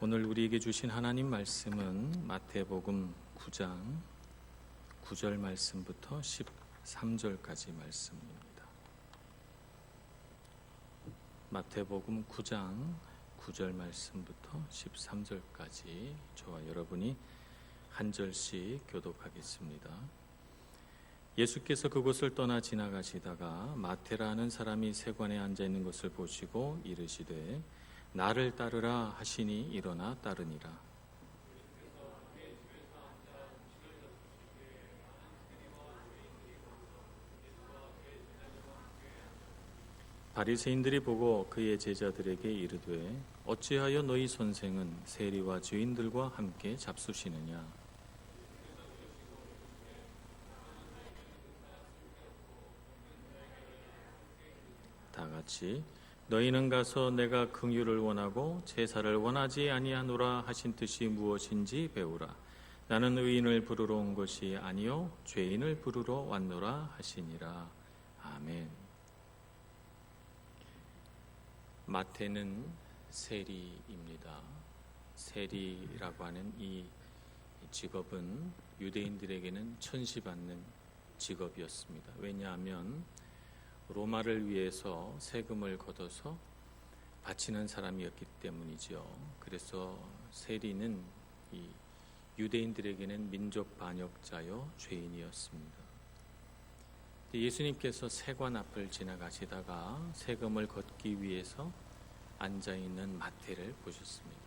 오늘 우리에게 주신 하나님 말씀은 마태복음 9장 9절 말씀부터 13절까지 말씀입니다. 마태복음 9장 9절 말씀부터 13절까지 저와 여러분이 한 절씩 교독하겠습니다. 예수께서 그곳을 떠나 지나가시다가 마테라는 사람이 세관에 앉아 있는 것을 보시고 이르시되 나를 따르라 하시니 일어나 따르니라. 바리새인들이 보고 그의 제자들에게 이르되 어찌하여 너희 선생은 세리와 죄인들과 함께 잡수시느냐 다 같이 너희는 가서 내가 긍휼을 원하고 제사를 원하지 아니하노라 하신 뜻이 무엇인지 배우라. 나는 의인을 부르러 온 것이 아니요 죄인을 부르러 왔노라 하시니라. 아멘. 마태는 세리입니다. 세리라고 하는 이 직업은 유대인들에게는 천시받는 직업이었습니다. 왜냐하면 로마를 위해서 세금을 걷어서 바치는 사람이었기 때문이죠. 그래서 세리는 이 유대인들에게는 민족 반역자요 죄인이었습니다. 예수님께서 세관 앞을 지나가시다가 세금을 걷기 위해서 앉아 있는 마태를 보셨습니다.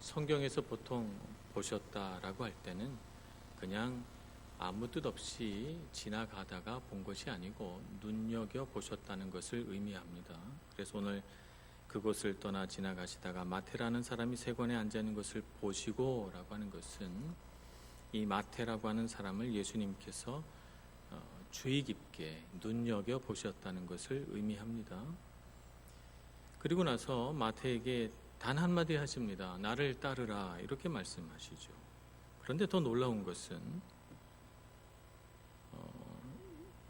성경에서 보통 보셨다라고 할 때는 그냥 아무 뜻 없이 지나가다가 본 것이 아니고 눈여겨 보셨다는 것을 의미합니다. 그래서 오늘 그곳을 떠나 지나가시다가 마테라는 사람이 세관에 앉아 있는 것을 보시고라고 하는 것은 이 마테라고 하는 사람을 예수님께서 어, 주의 깊게 눈여겨 보셨다는 것을 의미합니다. 그리고 나서 마태에게 단 한마디 하십니다. 나를 따르라 이렇게 말씀하시죠. 그런데 더 놀라운 것은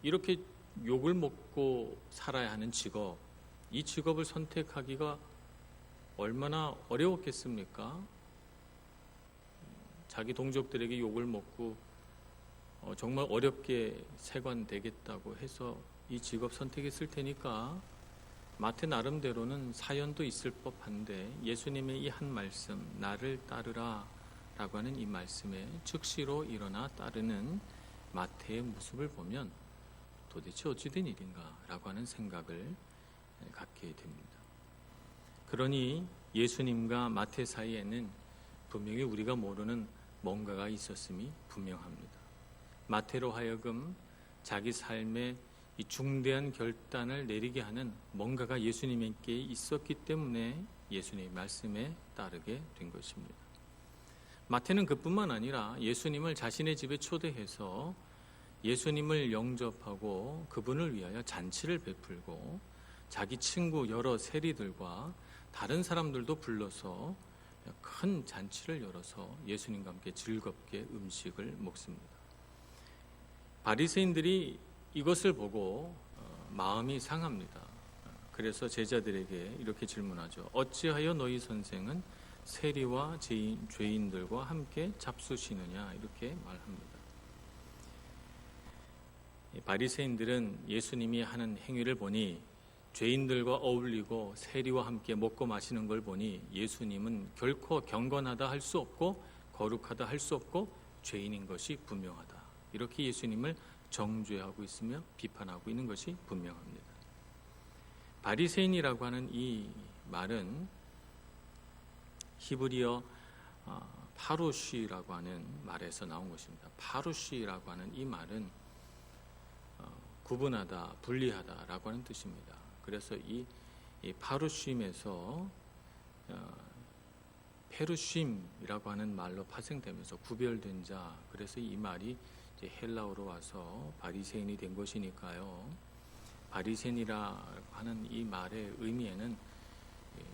이렇게 욕을 먹고 살아야 하는 직업, 이 직업을 선택하기가 얼마나 어려웠겠습니까? 자기 동족들에게 욕을 먹고 어, 정말 어렵게 세관되겠다고 해서 이 직업 선택했을 테니까 마태 나름대로는 사연도 있을 법한데 예수님의 이 한 말씀 나를 따르라 라고 하는 이 말씀에 즉시로 일어나 따르는 마태의 모습을 보면 도대체 어찌된 일인가 라고 하는 생각을 갖게 됩니다. 그러니 예수님과 마태 사이에는 분명히 우리가 모르는 뭔가가 있었음이 분명합니다. 마태로 하여금 자기 삶에 이 중대한 결단을 내리게 하는 뭔가가 예수님께 있었기 때문에 예수님의 말씀에 따르게 된 것입니다. 마태는 그뿐만 아니라 예수님을 자신의 집에 초대해서 예수님을 영접하고 그분을 위하여 잔치를 베풀고 자기 친구 여러 세리들과 다른 사람들도 불러서 큰 잔치를 열어서 예수님과 함께 즐겁게 음식을 먹습니다. 바리새인들이 이것을 보고 어, 마음이 상합니다. 그래서 제자들에게 이렇게 질문하죠. 어찌하여 너희 선생은 세리와 죄인들과 함께 잡수시느냐 이렇게 말합니다. 바리새인들은 예수님이 하는 행위를 보니 죄인들과 어울리고 세리와 함께 먹고 마시는 걸 보니 예수님은 결코 경건하다 할 수 없고 거룩하다 할 수 없고 죄인인 것이 분명하다. 이렇게 예수님을 정죄하고 있으며 비판하고 있는 것이 분명합니다. 바리새인이라고 하는 이 말은 히브리어 어, 파루시라고 하는 말에서 나온 것입니다. 파루시라고 하는 이 말은 구분하다, 분리하다라고 하는 뜻입니다. 그래서 이, 이 파루쉼에서 어, 페루쉼이라고 하는 말로 파생되면서 구별된 자. 그래서 이 말이 헬라어로 와서 바리새인이 된 것이니까요. 바리새인이라 하는 이 말의 의미에는 예,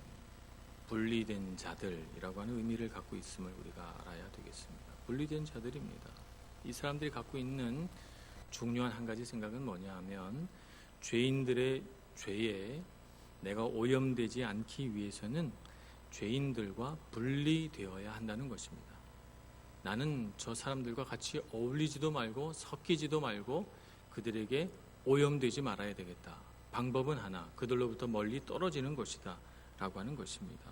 분리된 자들이라고 하는 의미를 갖고 있음을 우리가 알아야 되겠습니다. 분리된 자들입니다. 이 사람들이 갖고 있는 중요한 한 가지 생각은 뭐냐 하면 죄인들의 죄에 내가 오염되지 않기 위해서는 죄인들과 분리되어야 한다는 것입니다. 나는 저 사람들과 같이 어울리지도 말고 섞이지도 말고 그들에게 오염되지 말아야 되겠다. 방법은 하나, 그들로부터 멀리 떨어지는 것이다. 라고 하는 것입니다.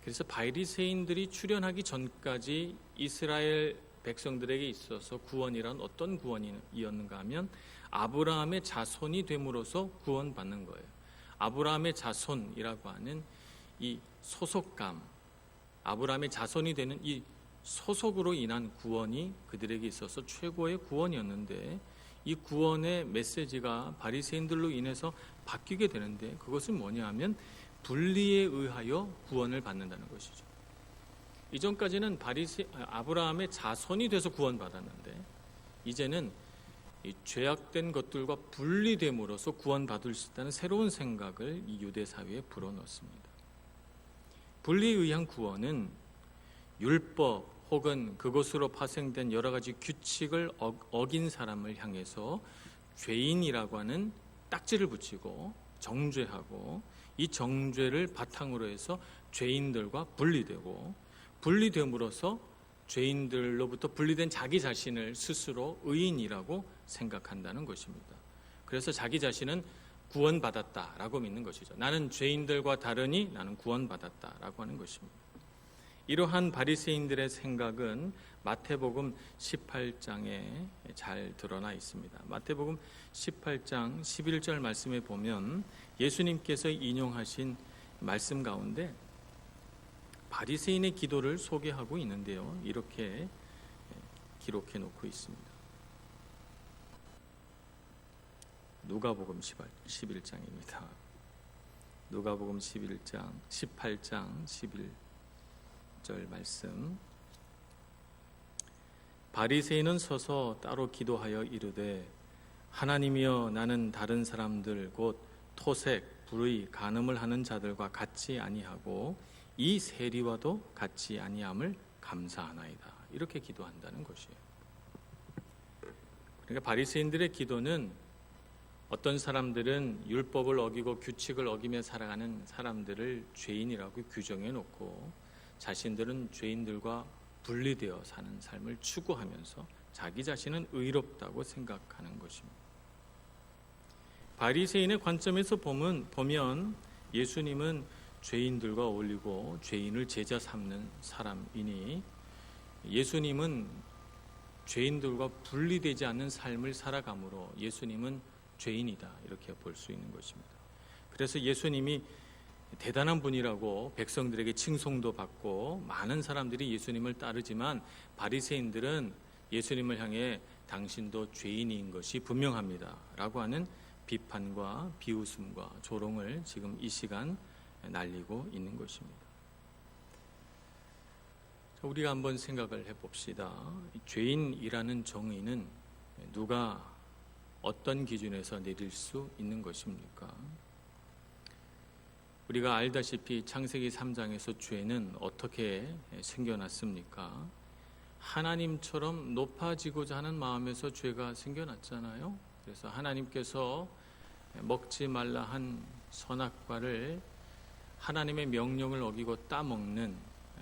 그래서 바리새인들이 출현하기 전까지 이스라엘 백성들에게 있어서 구원이란 어떤 구원이었는가 하면 아브라함의 자손이 됨으로써 구원받는 거예요. 아브라함의 자손이라고 하는 이 소속감, 아브라함의 자손이 되는 이 소속으로 인한 구원이 그들에게 있어서 최고의 구원이었는데 이 구원의 메시지가 바리새인들로 인해서 바뀌게 되는데 그것은 뭐냐 하면 분리에 의하여 구원을 받는다는 것이죠. 이전까지는 바리새 아브라함의 자손이 돼서 구원받았는데 이제는 이 죄악된 것들과 분리됨으로써 구원받을 수 있다는 새로운 생각을 이 유대 사회에 불어넣습니다. 분리에 의한 구원은 율법 혹은 그것으로 파생된 여러 가지 규칙을 어- 어긴 사람을 향해서 죄인이라고 하는 딱지를 붙이고 정죄하고 이 정죄를 바탕으로 해서 죄인들과 분리되고 분리됨으로써 죄인들로부터 분리된 자기 자신을 스스로 의인이라고 생각한다는 것입니다. 그래서 자기 자신은 구원받았다라고 믿는 것이죠. 나는 죄인들과 다르니 나는 구원받았다라고 하는 것입니다. 이러한 바리새인들의 생각은 마태복음 18장에 잘 드러나 있습니다. 마태복음 18장 11절 말씀에 보면 예수님께서 인용하신 말씀 가운데 바리새인의 기도를 소개하고 있는데요. 이렇게 기록해 놓고 있습니다. 누가복음 11장입니다. 누가복음 11장 18장 11절 말씀 바리새인은 서서 따로 기도하여 이르되 하나님이여 나는 다른 사람들 곧 토색 불의 간음을 하는 자들과 같이 아니하고 이 세리와도 같이 아니함을 감사하나이다. 이렇게 기도한다는 것이에요. 그러니까 바리새인들의 기도는 어떤 사람들은 율법을 어기고 규칙을 어기며 살아가는 사람들을 죄인이라고 규정해 놓고 자신들은 죄인들과 분리되어 사는 삶을 추구하면서 자기 자신은 의롭다고 생각하는 것입니다. 바리새인의 관점에서 보면 예수님은 죄인들과 어울리고 죄인을 제자 삼는 사람이니 예수님은 죄인들과 분리되지 않는 삶을 살아감으로 예수님은 죄인이다 이렇게 볼 수 있는 것입니다. 그래서 예수님이 대단한 분이라고 백성들에게 칭송도 받고 많은 사람들이 예수님을 따르지만 바리새인들은 예수님을 향해 당신도 죄인인 것이 분명합니다라고 하는 비판과 비웃음과 조롱을 지금 이 시간 날리고 있는 것입니다. 자, 우리가 한번 생각을 해봅시다. 죄인이라는 정의는 누가 어떤 기준에서 내릴 수 있는 것입니까? 우리가 알다시피 창세기 3장에서 죄는 어떻게 생겨났습니까? 하나님처럼 높아지고자 하는 마음에서 죄가 생겨났잖아요. 그래서 하나님께서 먹지 말라 한 선악과를 하나님의 명령을 어기고 따먹는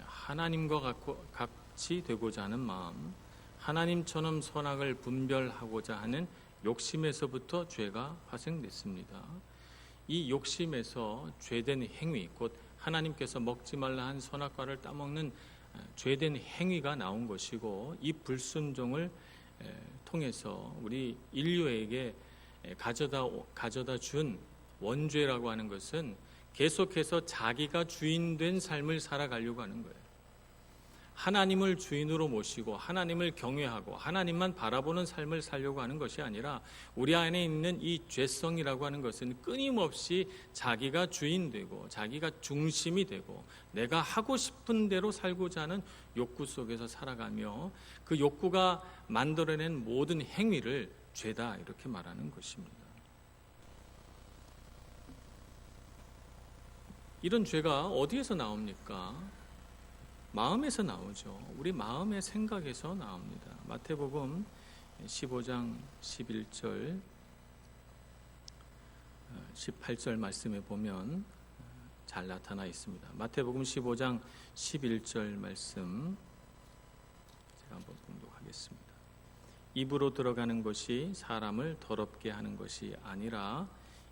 하나님과 같이 되고자 하는 마음, 하나님처럼 선악을 분별하고자 하는 욕심에서부터 죄가 파생됐습니다. 이 욕심에서 죄된 행위, 곧 하나님께서 먹지 말라 한 선악과를 따먹는 죄된 행위가 나온 것이고 이 불순종을 에, 통해서 우리 인류에게 에, 가져다 가져다 준 원죄라고 하는 것은 계속해서 자기가 주인 된 삶을 살아가려고 하는 거예요. 하나님을 주인으로 모시고 하나님을 경외하고 하나님만 바라보는 삶을 살려고 하는 것이 아니라 우리 안에 있는 이 죄성이라고 하는 것은 끊임없이 자기가 주인 되고 자기가 중심이 되고 내가 하고 싶은 대로 살고자 하는 욕구 속에서 살아가며 그 욕구가 만들어낸 모든 행위를 죄다 이렇게 말하는 것입니다. 이런 죄가 어디에서 나옵니까? 마음에서 나오죠. 우리 마음의 생각에서 나옵니다. 마태복음 15장 11절 18절 말씀에 보면 잘 나타나 있습니다. 마태복음 15장 11절 말씀 제가 한번 공독하겠습니다. 입으로 들어가는 것이 사람을 더럽게 하는 것이 아니라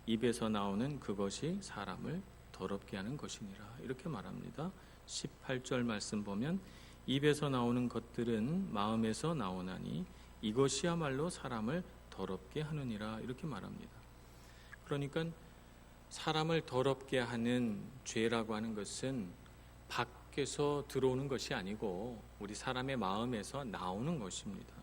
입에서 나오는 그것이 사람을 더럽게 하는 것이니라 이렇게 말합니다. 18절 말씀 보면 입에서 나오는 것들은 마음에서 나오나니 이것이야말로 사람을 더럽게 하느니라 이렇게 말합니다. 그러니까 사람을 더럽게 하는 죄라고 하는 것은 밖에서 들어오는 것이 아니고 우리 사람의 마음에서 나오는 것입니다.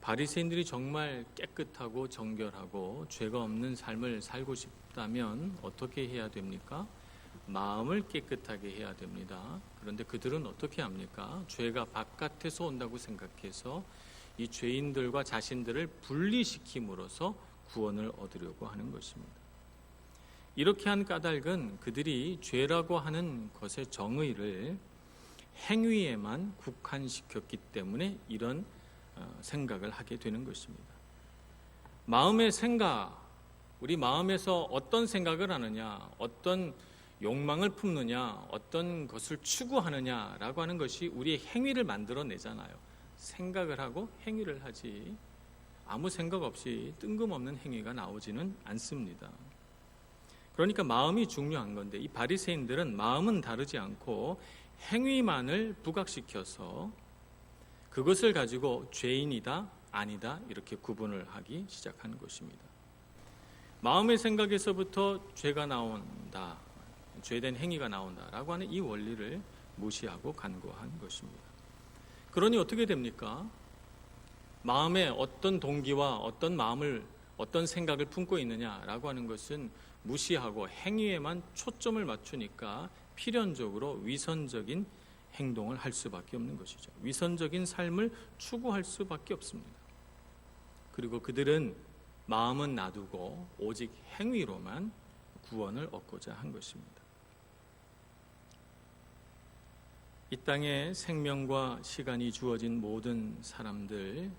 바리새인들이 정말 깨끗하고 정결하고 죄가 없는 삶을 살고 싶다면 어떻게 해야 됩니까? 마음을 깨끗하게 해야 됩니다. 그런데 그들은 어떻게 합니까? 죄가 바깥에서 온다고 생각해서 이 죄인들과 자신들을 분리시킴으로써 구원을 얻으려고 하는 것입니다. 이렇게 한 까닭은 그들이 죄라고 하는 것의 정의를 행위에만 국한시켰기 때문에 이런 어, 생각을 하게 되는 것입니다. 마음의 생각, 우리 마음에서 어떤 생각을 하느냐, 어떤 욕망을 품느냐, 어떤 것을 추구하느냐라고 하는 것이 우리의 행위를 만들어내잖아요. 생각을 하고 행위를 하지 아무 생각 없이 뜬금없는 행위가 나오지는 않습니다. 그러니까 마음이 중요한 건데 이 바리새인들은 마음은 다르지 않고 행위만을 부각시켜서 그것을 가지고 죄인이다 아니다 이렇게 구분을 하기 시작하는 것입니다. 마음의 생각에서부터 죄가 나온다. 죄된 행위가 나온다라고 하는 이 원리를 무시하고 간구한 것입니다. 그러니 어떻게 됩니까? 마음에 어떤 동기와 어떤 마음을 어떤 생각을 품고 있느냐라고 하는 것은 무시하고 행위에만 초점을 맞추니까 필연적으로 위선적인 행동을 할 수밖에 없는 것이죠. 위선적인 삶을 추구할 수밖에 없습니다. 그리고 그들은 마음은 놔두고 오직 행위로만 구원을 얻고자 한 것입니다. 이 땅에 생명과 시간이 주어진 모든 사람들,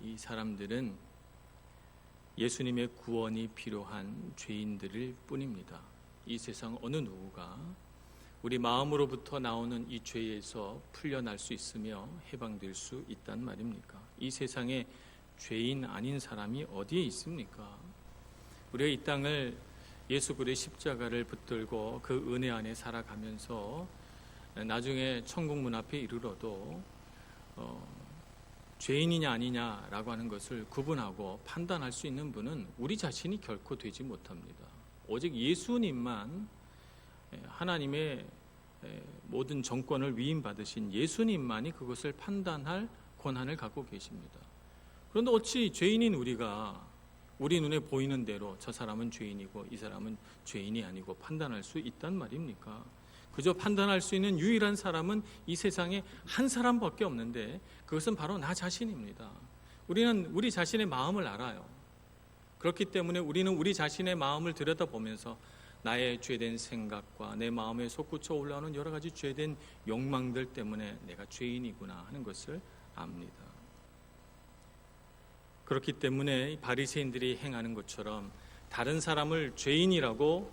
이 사람들은 예수님의 구원이 필요한 죄인들일 뿐입니다. 이 세상 어느 누구가 우리 마음으로부터 나오는 이 죄에서 풀려날 수 있으며 해방될 수 있단 말입니까? 이 세상에 죄인 아닌 사람이 어디에 있습니까? 우리가 이 땅을 예수 그리스도의 십자가를 붙들고 그 은혜 안에 살아가면서 나중에 천국 문 앞에 이르러도 어, 죄인이냐 아니냐라고 하는 것을 구분하고 판단할 수 있는 분은 우리 자신이 결코 되지 못합니다. 오직 예수님만 하나님의 모든 정권을 위임받으신 예수님만이 그것을 판단할 권한을 갖고 계십니다. 그런데 어찌 죄인인 우리가 우리 눈에 보이는 대로 저 사람은 죄인이고 이 사람은 죄인이 아니고 판단할 수 있단 말입니까? 그저 판단할 수 있는 유일한 사람은 이 세상에 한 사람밖에 없는데 그것은 바로 나 자신입니다. 우리는 우리 자신의 마음을 알아요. 그렇기 때문에 우리는 우리 자신의 마음을 들여다보면서 나의 죄된 생각과 내 마음에 솟구쳐 올라오는 여러 가지 죄된 욕망들 때문에 내가 죄인이구나 하는 것을 압니다. 그렇기 때문에 바리새인들이 행하는 것처럼 다른 사람을 죄인이라고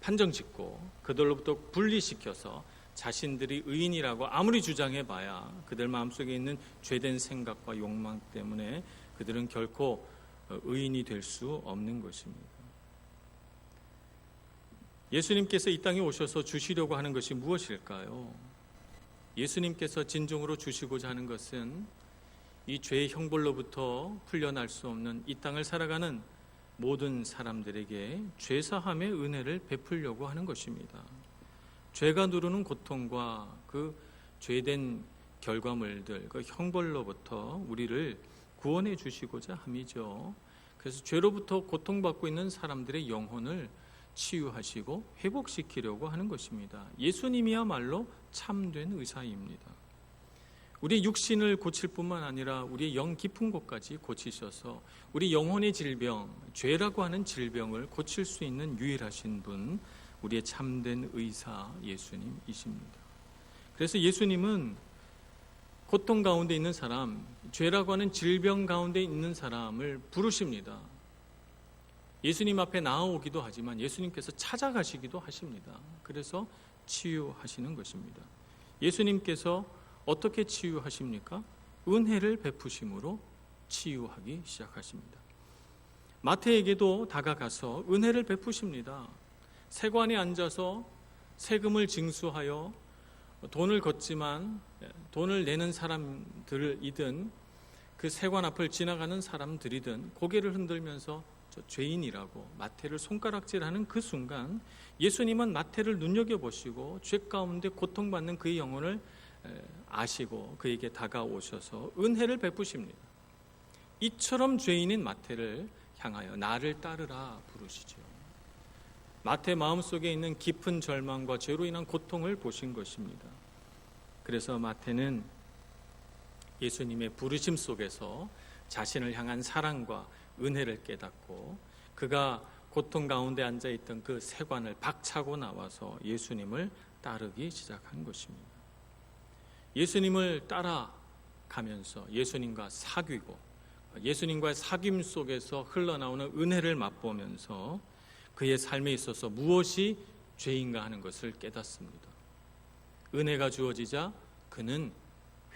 판정짓고 그들로부터 분리시켜서 자신들이 의인이라고 아무리 주장해봐야 그들 마음속에 있는 죄된 생각과 욕망 때문에 그들은 결코 의인이 될 수 없는 것입니다. 예수님께서 이 땅에 오셔서 주시려고 하는 것이 무엇일까요? 예수님께서 진정으로 주시고자 하는 것은 이 죄의 형벌로부터 풀려날 수 없는 이 땅을 살아가는 모든 사람들에게 죄사함의 은혜를 베풀려고 하는 것입니다. 죄가 누르는 고통과 그 죄된 결과물들, 그 형벌로부터 우리를 구원해 주시고자 함이죠. 그래서 죄로부터 고통받고 있는 사람들의 영혼을 치유하시고 회복시키려고 하는 것입니다. 예수님이야말로 참된 의사입니다. 우리 육신을 고칠 뿐만 아니라 우리의 영 깊은 곳까지 고치셔서 우리 영혼의 질병, 죄라고 하는 질병을 고칠 수 있는 유일하신 분, 우리의 참된 의사 예수님이십니다. 그래서 예수님은 고통 가운데 있는 사람, 죄라고 하는 질병 가운데 있는 사람을 부르십니다. 예수님 앞에 나아오기도 하지만 예수님께서 찾아가시기도 하십니다. 그래서 치유하시는 것입니다. 예수님께서 어떻게 치유하십니까? 은혜를 베푸심으로 치유하기 시작하십니다. 마태에게도 다가가서 은혜를 베푸십니다. 세관에 앉아서 세금을 징수하여 돈을 걷지만 돈을 내는 사람들이든 그 세관 앞을 지나가는 사람들이든 고개를 흔들면서 저 죄인이라고 마태를 손가락질하는 그 순간 예수님은 마태를 눈여겨 보시고 죄 가운데 고통받는 그의 영혼을 아시고 그에게 다가오셔서 은혜를 베푸십니다. 이처럼 죄인인 마태를 향하여 나를 따르라 부르시죠. 마태 마음속에 있는 깊은 절망과 죄로 인한 고통을 보신 것입니다. 그래서 마태는 예수님의 부르심 속에서 자신을 향한 사랑과 은혜를 깨닫고 그가 고통 가운데 앉아 있던 그 세관을 박차고 나와서 예수님을 따르기 시작한 것입니다. 예수님을 따라가면서 예수님과 사귀고 예수님과의 사귐 속에서 흘러나오는 은혜를 맛보면서 그의 삶에 있어서 무엇이 죄인가 하는 것을 깨닫습니다. 은혜가 주어지자 그는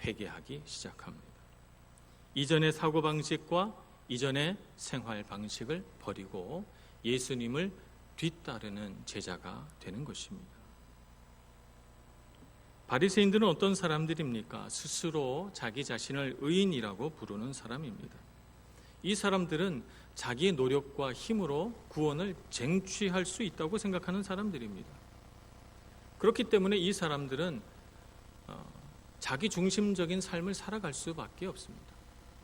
회개하기 시작합니다. 이전의 사고방식과 이전의 생활 방식을 버리고 예수님을 뒤따르는 제자가 되는 것입니다. 바리새인들은 어떤 사람들입니까? 스스로 자기 자신을 의인이라고 부르는 사람입니다. 이 사람들은 자기의 노력과 힘으로 구원을 쟁취할 수 있다고 생각하는 사람들입니다. 그렇기 때문에 이 사람들은 어, 자기 중심적인 삶을 살아갈 수밖에 없습니다.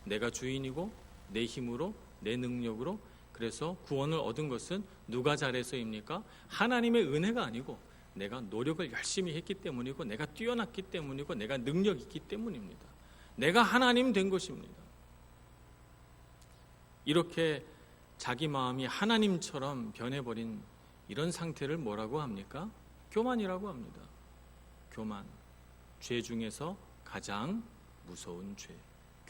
내가 주인이고 내 힘으로 내 능력으로 그래서 구원을 얻은 것은 누가 잘해서입니까? 하나님의 은혜가 아니고 내가 노력을 열심히 했기 때문이고 내가 뛰어났기 때문이고 내가 능력 있기 때문입니다. 내가 하나님 된 것입니다. 이렇게 자기 마음이 하나님처럼 변해버린 이런 상태를 뭐라고 합니까? 교만이라고 합니다. 교만. 죄 중에서 가장 무서운 죄.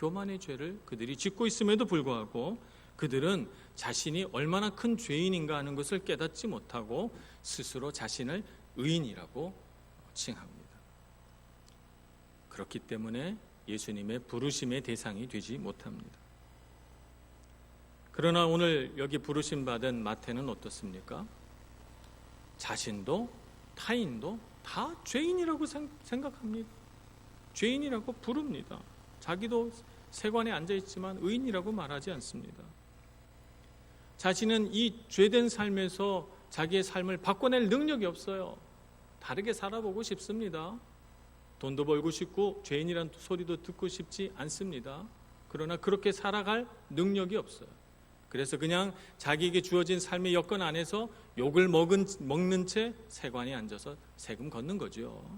교만의 죄를 그들이 짓고 있음에도 불구하고 그들은 자신이 얼마나 큰 죄인인가 하는 것을 깨닫지 못하고 스스로 자신을 의인이라고 칭합니다. 그렇기 때문에 예수님의 부르심의 대상이 되지 못합니다. 그러나 오늘 여기 부르심 받은 마태는 어떻습니까? 자신도 타인도 다 죄인이라고 생각합니다. 죄인이라고 부릅니다. 자기도 세관에 앉아 있지만 의인이라고 말하지 않습니다. 자신은 이 죄된 삶에서 자기의 삶을 바꿔낼 능력이 없어요. 다르게 살아보고 싶습니다. 돈도 벌고 싶고 죄인이란 소리도 듣고 싶지 않습니다. 그러나 그렇게 살아갈 능력이 없어요. 그래서 그냥 자기에게 주어진 삶의 여건 안에서 욕을 먹은, 먹는 채 세관에 앉아서 세금 걷는 거죠.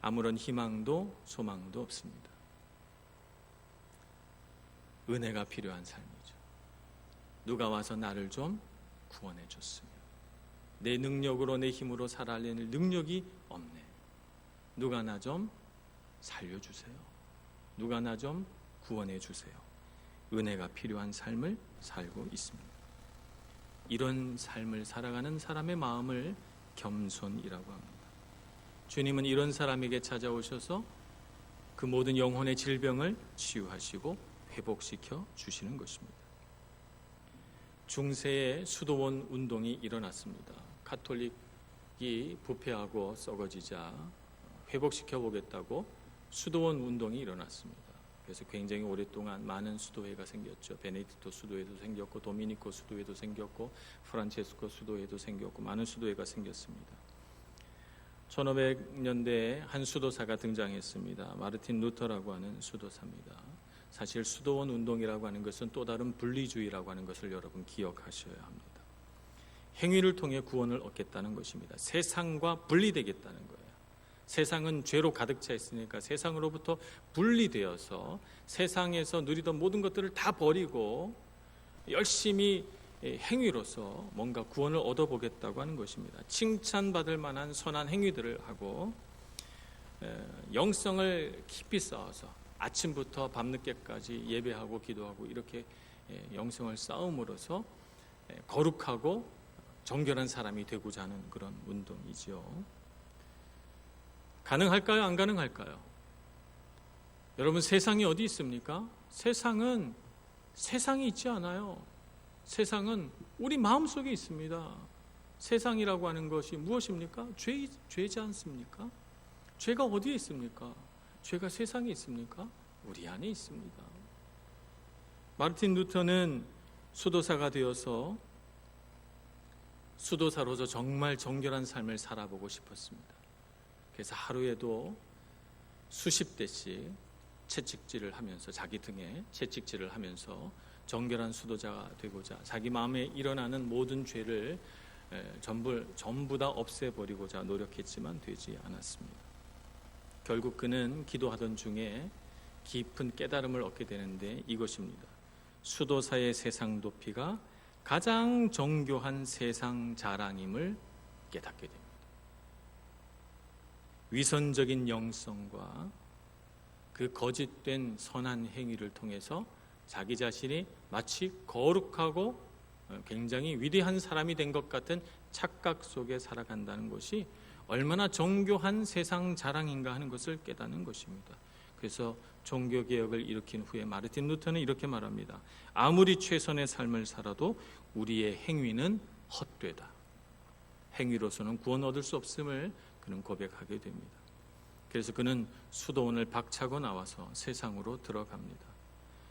아무런 희망도 소망도 없습니다. 은혜가 필요한 삶이죠. 누가 와서 나를 좀 구원해 줬으면. 내 능력으로 내 힘으로 살아낼 능력이 없네. 누가 나 좀 살려주세요. 누가 나 좀 구원해 주세요. 은혜가 필요한 삶을 살고 있습니다. 이런 삶을 살아가는 사람의 마음을 겸손이라고 합니다. 주님은 이런 사람에게 찾아오셔서 그 모든 영혼의 질병을 치유하시고 회복시켜 주시는 것입니다. 중세에 수도원 운동이 일어났습니다. 카톨릭이 부패하고 썩어지자 회복시켜 보겠다고 수도원 운동이 일어났습니다. 그래서 굉장히 오랫동안 많은 수도회가 생겼죠. 베네딕토 수도회도 생겼고 도미니코 수도회도 생겼고 프란체스코 수도회도 생겼고 많은 수도회가 생겼습니다. 1500년대에 한 수도사가 등장했습니다. 마르틴 루터라고 하는 수도사입니다. 사실 수도원 운동이라고 하는 것은 또 다른 분리주의라고 하는 것을 여러분 기억하셔야 합니다. 행위를 통해 구원을 얻겠다는 것입니다. 세상과 분리되겠다는 거예요. 세상은 죄로 가득 차 있으니까 세상으로부터 분리되어서 세상에서 누리던 모든 것들을 다 버리고 열심히 행위로서 뭔가 구원을 얻어보겠다고 하는 것입니다. 칭찬받을 만한 선한 행위들을 하고 영성을 깊이 쌓아서 아침부터 밤늦게까지 예배하고 기도하고 이렇게 예, 영성을 쌓음으로써 예, 거룩하고 정결한 사람이 되고자 하는 그런 운동이지요. 가능할까요? 안 가능할까요? 여러분 세상이 어디 있습니까? 세상은 세상이 있지 않아요. 세상은 우리 마음 속에 있습니다. 세상이라고 하는 것이 무엇입니까? 죄, 죄지 않습니까? 죄가 어디에 있습니까? 죄가 세상에 있습니까? 우리 안에 있습니다. 마르틴 루터는 수도사가 되어서 수도사로서 정말 정결한 삶을 살아보고 싶었습니다. 그래서 하루에도 수십 대씩 채찍질을 하면서 자기 등에 채찍질을 하면서 정결한 수도자가 되고자 자기 마음에 일어나는 모든 죄를 에, 전부 전부 다 없애버리고자 노력했지만 되지 않았습니다. 결국 그는 기도하던 중에 깊은 깨달음을 얻게 되는데 이것입니다. 수도사의 세상 도피가 가장 정교한 세상 자랑임을 깨닫게 됩니다. 위선적인 영성과 그 거짓된 선한 행위를 통해서 자기 자신이 마치 거룩하고 굉장히 위대한 사람이 된 것 같은 착각 속에 살아간다는 것이 얼마나 정교한 세상 자랑인가 하는 것을 깨닫는 것입니다. 그래서 종교 개혁을 일으킨 후에 마르틴 루터는 이렇게 말합니다. 아무리 최선의 삶을 살아도 우리의 행위는 헛되다. 행위로서는 구원 얻을 수 없음을 그는 고백하게 됩니다. 그래서 그는 수도원을 박차고 나와서 세상으로 들어갑니다.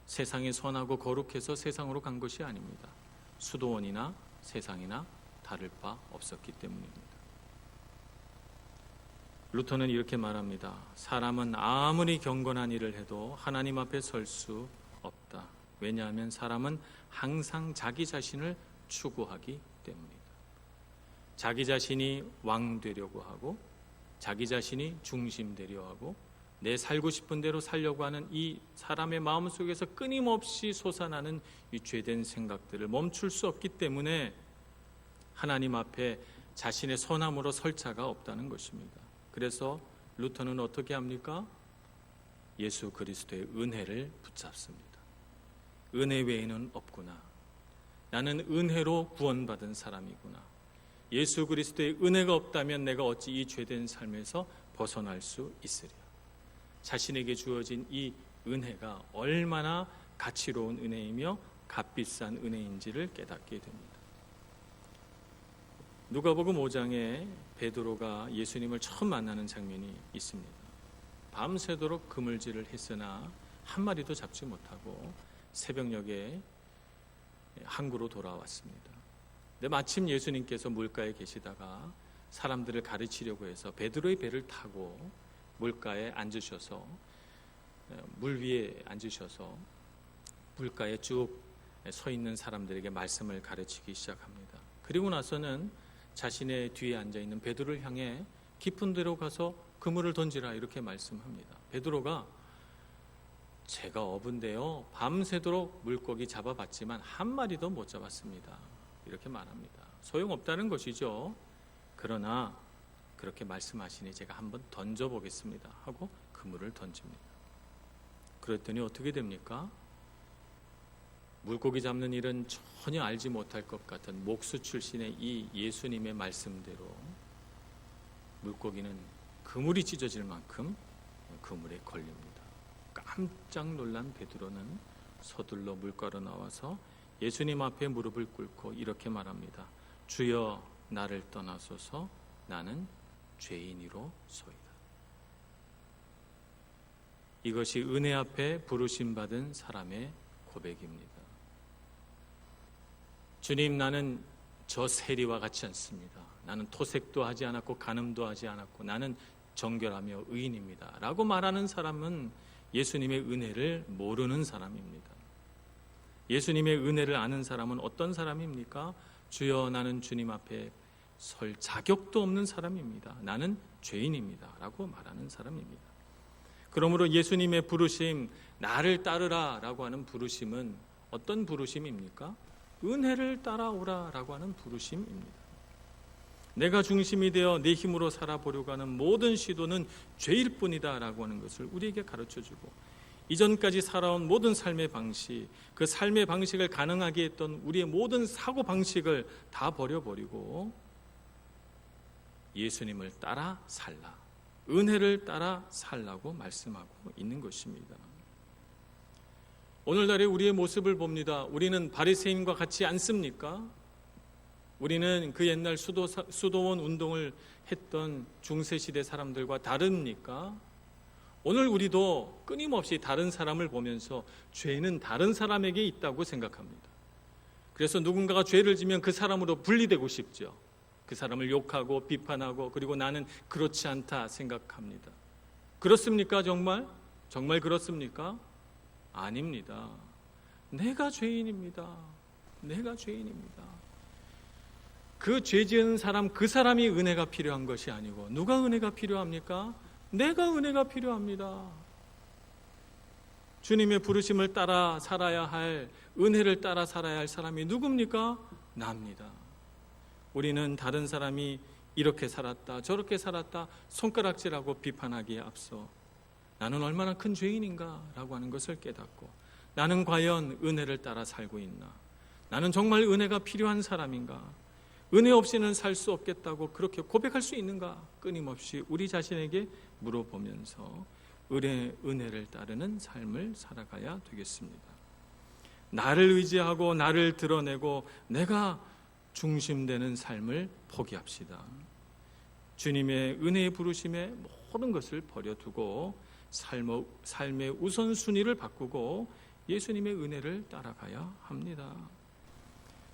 세상이 선하고 거룩해서 세상으로 간 것이 아닙니다. 수도원이나 세상이나 다를 바 없었기 때문입니다. 루터는 이렇게 말합니다. 사람은 아무리 경건한 일을 해도 하나님 앞에 설 수 없다. 왜냐하면 사람은 항상 자기 자신을 추구하기 때문이다. 자기 자신이 왕 되려고 하고 자기 자신이 중심 되려 하고 내 살고 싶은 대로 살려고 하는 이 사람의 마음 속에서 끊임없이 솟아나는 이 죄된 생각들을 멈출 수 없기 때문에 하나님 앞에 자신의 선함으로 설 자가 없다는 것입니다. 그래서 루터는 어떻게 합니까? 예수 그리스도의 은혜를 붙잡습니다. 은혜 외에는 없구나. 나는 은혜로 구원받은 사람이구나. 예수 그리스도의 은혜가 없다면 내가 어찌 이 죄된 삶에서 벗어날 수 있으랴. 자신에게 주어진 이 은혜가 얼마나 가치로운 은혜이며 값비싼 은혜인지를 깨닫게 됩니다. 누가복음 5장에 베드로가 예수님을 처음 만나는 장면이 있습니다. 밤새도록 그물질을 했으나 한 마리도 잡지 못하고 새벽녘에 항구로 돌아왔습니다. 근데 마침 예수님께서 물가에 계시다가 사람들을 가르치려고 해서 베드로의 배를 타고 물가에 앉으셔서 물 위에 앉으셔서 물가에 쭉 서 있는 사람들에게 말씀을 가르치기 시작합니다. 그리고 나서는 자신의 뒤에 앉아 있는 베드로를 향해 깊은 데로 가서 그물을 던지라 이렇게 말씀합니다. 베드로가 제가 어분데요 밤새도록 물고기 잡아봤지만 한 마리도 못 잡았습니다. 이렇게 말합니다. 소용없다는 것이죠. 그러나 그렇게 말씀하시니 제가 한번 던져보겠습니다. 하고 그물을 던집니다. 그랬더니 어떻게 됩니까? 물고기 잡는 일은 전혀 알지 못할 것 같은 목수 출신의 이 예수님의 말씀대로 물고기는 그물이 찢어질 만큼 그물에 걸립니다. 깜짝 놀란 베드로는 서둘러 물가로 나와서 예수님 앞에 무릎을 꿇고 이렇게 말합니다. 주여 나를 떠나소서 나는 죄인이로 소이다. 이것이 은혜 앞에 부르심 받은 사람의 고백입니다. 주님 나는 저 세리와 같지 않습니다. 나는 토색도 하지 않았고 간음도 하지 않았고 나는 정결하며 의인입니다. 라고 말하는 사람은 예수님의 은혜를 모르는 사람입니다. 예수님의 은혜를 아는 사람은 어떤 사람입니까? 주여 나는 주님 앞에 설 자격도 없는 사람입니다. 나는 죄인입니다. 라고 말하는 사람입니다. 그러므로 예수님의 부르심, 나를 따르라 라고 하는 부르심은 어떤 부르심입니까? 은혜를 따라오라 라고 하는 부르심입니다. 내가 중심이 되어 내 힘으로 살아보려고 하는 모든 시도는 죄일 뿐이다 라고 하는 것을 우리에게 가르쳐 주고 이전까지 살아온 모든 삶의 방식, 그 삶의 방식을 가능하게 했던 우리의 모든 사고 방식을 다 버려버리고 예수님을 따라 살라. 은혜를 따라 살라고 말씀하고 있는 것입니다. 오늘날의 우리의 모습을 봅니다. 우리는 바리새인과 같지 않습니까? 우리는 그 옛날 수도, 수도원 운동을 했던 중세 시대 사람들과 다릅니까? 오늘 우리도 끊임없이 다른 사람을 보면서 죄는 다른 사람에게 있다고 생각합니다. 그래서 누군가가 죄를 지면 그 사람으로 분리되고 싶죠. 그 사람을 욕하고 비판하고 그리고 나는 그렇지 않다 생각합니다. 그렇습니까, 정말? 정말 그렇습니까? 아닙니다. 내가 죄인입니다. 내가 죄인입니다. 그 죄 지은 사람, 그 사람이 은혜가 필요한 것이 아니고, 누가 은혜가 필요합니까? 내가 은혜가 필요합니다. 주님의 부르심을 따라 살아야 할, 은혜를 따라 살아야 할 사람이 누굽니까? 납니다. 우리는 다른 사람이 이렇게 살았다, 저렇게 살았다, 손가락질하고 비판하기에 앞서 나는 얼마나 큰 죄인인가 라고 하는 것을 깨닫고 나는 과연 은혜를 따라 살고 있나? 나는 정말 은혜가 필요한 사람인가? 은혜 없이는 살 수 없겠다고 그렇게 고백할 수 있는가? 끊임없이 우리 자신에게 물어보면서 은혜, 은혜를 따르는 삶을 살아가야 되겠습니다. 나를 의지하고 나를 드러내고 내가 중심되는 삶을 포기합시다. 주님의 은혜의 부르심에 모든 것을 버려두고 삶의, 우선순위를 바꾸고 예수님의 은혜를 따라가야 합니다.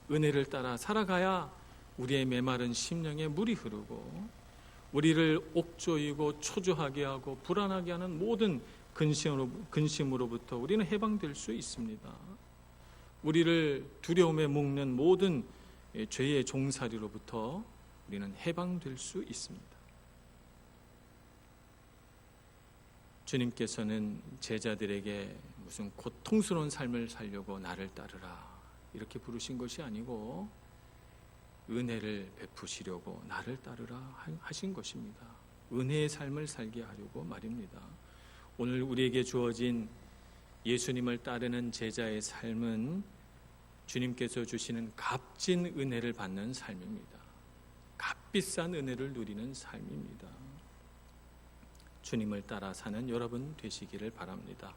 은혜를 따라 살아가야 우리의 메마른 심령에 물이 흐르고 우리를 옥조이고 초조하게 하고 불안하게 하는 모든 근심으로, 근심으로부터 우리는 해방될 수 있습니다. 우리를 두려움에 묶는 모든 죄의 종살이로부터 우리는 해방될 수 있습니다. 주님께서는 제자들에게 무슨 고통스러운 삶을 살려고 나를 따르라 이렇게 부르신 것이 아니고 은혜를 베푸시려고 나를 따르라 하신 것입니다. 은혜의 삶을 살게 하려고 말입니다. 오늘 우리에게 주어진 예수님을 따르는 제자의 삶은 주님께서 주시는 값진 은혜를 받는 삶입니다. 값비싼 은혜를 누리는 삶입니다. 주님을 따라 사는 여러분 되시기를 바랍니다.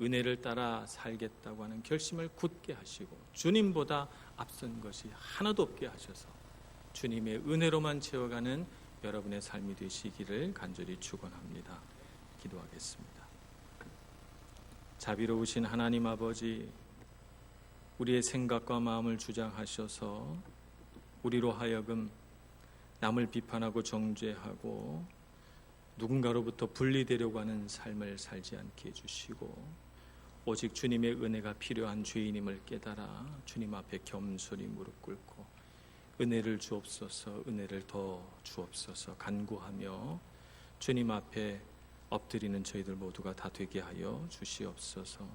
은혜를 따라 살겠다고 하는 결심을 굳게 하시고 주님보다 앞선 것이 하나도 없게 하셔서 주님의 은혜로만 채워가는 여러분의 삶이 되시기를 간절히 축원합니다. 기도하겠습니다. 자비로우신 하나님 아버지 우리의 생각과 마음을 주장하셔서 우리로 하여금 남을 비판하고 정죄하고 누군가로부터 분리되려고 하는 삶을 살지 않게 해주시고 오직 주님의 은혜가 필요한 죄인임을 깨달아 주님 앞에 겸손히 무릎 꿇고 은혜를 주옵소서 은혜를 더 주옵소서 간구하며 주님 앞에 엎드리는 저희들 모두가 다 되게 하여 주시옵소서.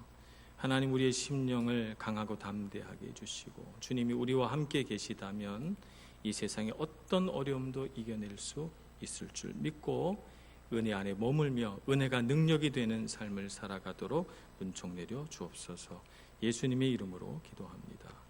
하나님 우리의 심령을 강하고 담대하게 해주시고 주님이 우리와 함께 계시다면 이 세상에 어떤 어려움도 이겨낼 수 있을 줄 믿고 은혜 안에 머물며 은혜가 능력이 되는 삶을 살아가도록 은총 내려 주옵소서. 예수님의 이름으로 기도합니다.